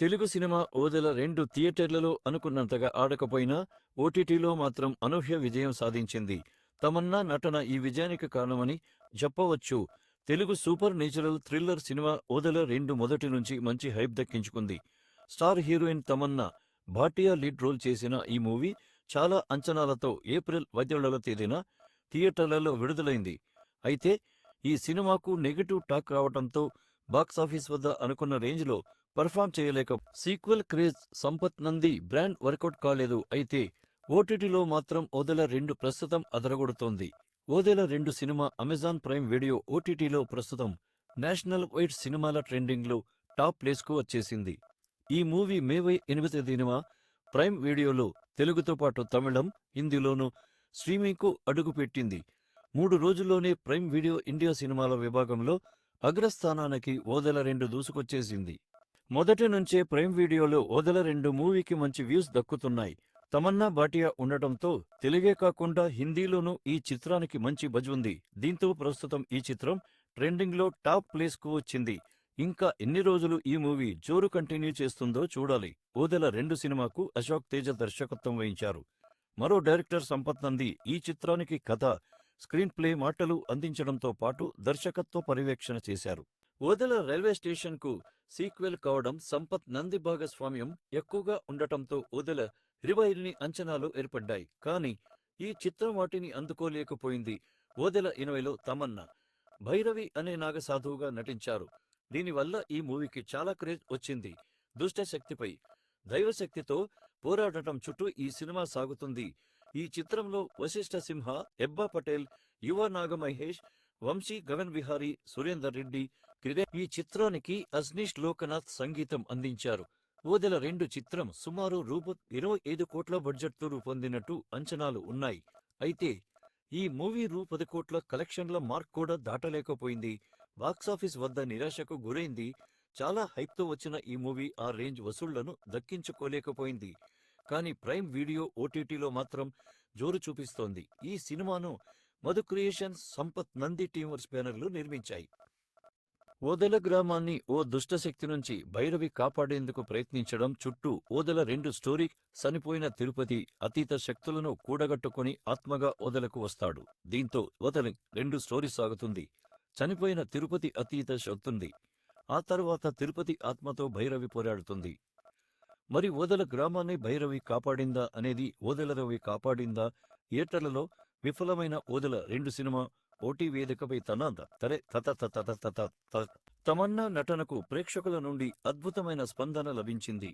Telugu cinema Odela రెండు థియేటర్లలో అనుకున్నంతగా ఆడకపోయినా ఓటీటీలో మాత్రం అనూహ్య విజయం సాధించింది. తమన్నా నటన ఈ విజయానికి కారణమని చెప్పవచ్చు. Telugu supernatural thriller cinema Odela రెండు మొదటి నుంచి మంచి హైప్ దక్కించుకుంది. Star heroine Tamannaah Bhatia lead role చేసిన ఈ మూవీ చాలా అంచనాలతో ఏప్రిల్ పద్దెనిమిదవ తేదీన థియేటర్లలో విడుదలైంది. అయితే ఈ సినిమాకు నెగటివ్ టాక్ రావడంతో బాక్సాఫీస్ వద్ద అనుకున్న రేంజ్లో పర్ఫామ్ చేయలేక sequel craze Sampath Nandi brand work out కాలేదు. అయితే ఓటీటీలో మాత్రం ఓదెల రెండు ప్రస్తుతం అదరగొడుతోంది. ఓదెల రెండు సినిమా అమెజాన్ ప్రైమ్ వీడియో ఓటీటీలో ప్రస్తుతం నేషనల్ వైడ్ సినిమాల ట్రెండింగ్లో టాప్ ప్లేస్కు వచ్చేసింది. ఈ మూవీ మేవై ఎనిమిది దినమ ప్రైమ్ వీడియోలో తెలుగుతో పాటు తమిళం హిందీలోనూ స్ట్రీమింగ్కు అడుగుపెట్టింది మూడు రోజుల్లోనే ప్రైమ్ వీడియో ఇండియా సినిమాల విభాగంలో అగ్రస్థానానికి ఓదెల రెండు దూసుకొచ్చేసింది. మొదటి నుంచే ప్రేమ్ వీడియోలో ఓదల రెండు మూవీకి మంచి వ్యూస్ దక్కుతున్నాయి. తమన్నా భాటియా ఉండటంతో తెలుగే కాకుండా హిందీలోనూ ఈ చిత్రానికి మంచి బజ్ ఉంది. దీంతో ప్రస్తుతం ఈ చిత్రం ట్రెండింగ్లో టాప్ ప్లేస్కు వచ్చింది. ఇంకా ఎన్ని రోజులు ఈ మూవీ జోరు కంటిన్యూ చేస్తుందో చూడాలి. ఓదెల రెండు సినిమాకు అశోక్ తేజ దర్శకత్వం వహించారు. మరో డైరెక్టర్ సంపత్ నంది ఈ చిత్రానికి కథ స్క్రీన్ ప్లే మాటలు అందించడంతో పాటు దర్శకత్వ పర్యవేక్షణ చేశారు. ఓదెల రైల్వే స్టేషన్కు సీక్వెల్ కావడం సంపత్ నంది భాగస్వామ్యం ఎక్కువగా ఉండటంతో ఓదెల రివైర్ని అంచనాలు ఏర్పడ్డాయి. కానీ ఈ చిత్రం వాటిని అందుకోలేకపోయింది. ఓదెల ఎనభైలో తమన్నా భైరవి అనే నాగసాధువుగా నటించారు. దీనివల్ల ఈ మూవీకి చాలా క్రేజ్ వచ్చింది. దుష్టశక్తిపై దైవశక్తితో పోరాడటం చుట్టూ ఈ సినిమా సాగుతుంది. ఈ చిత్రంలో వశిష్ఠ సింహ ఎబ్బా పటేల్ యువ నాగమహేష్ వంశీ గగన్ విహారీ సురేందర్ రెడ్డి ఈ చిత్రానికి అజ్నీష్ లోకనాథ్ సంగీతం అందించారు. ఓదెల రెండు చిత్రం సుమారు రూపు ఇరవై ఐదు కోట్ల బడ్జెట్తో రూపొందినట్టు అంచనాలు ఉన్నాయి. అయితే ఈ మూవీ రూ పది కోట్ల కలెక్షన్ల మార్క్ కూడా దాటలేకపోయింది. బాక్సాఫీస్ వద్ద నిరాశకు గురైంది. చాలా హైప్తో వచ్చిన ఈ మూవీ ఆ రేంజ్ వసూళ్ళను దక్కించుకోలేకపోయింది. కానీ ప్రైమ్ వీడియో ఓటీటీలో మాత్రం జోరు చూపిస్తోంది. ఈ సినిమాను మధు క్రియేషన్స్ సంపత్ నంది టీమర్స్ బ్యానర్లు నిర్మించాయి. ఓదెల గ్రామాన్ని ఓ దుష్టశక్తి నుంచి భైరవి కాపాడేందుకు ప్రయత్నించడం చుట్టూ ఓదెల రెండు స్టోరీ చనిపోయిన తిరుపతి అతీత శక్తులను కూడగట్టుకుని ఆత్మగా ఓదెలకు వస్తాడు. దీంతో ఓదెల రెండు స్టోరీ సాగుతుంది. చనిపోయిన తిరుపతి అతీత శక్తుంది. ఆ తరువాత తిరుపతి ఆత్మతో భైరవి పోరాడుతుంది. మరి ఓదెల గ్రామాన్ని భైరవి కాపాడిందా అనేది ఓదెల రవి కాపాడిందా? థియేటర్లలో విఫలమైన ఓదెల రెండు సినిమా పోటీ వేదికపై తనంద తరే తత తత తత తత తమన్నా నటనకు ప్రేక్షకుల నుండి అద్భుతమైన స్పందన లభించింది.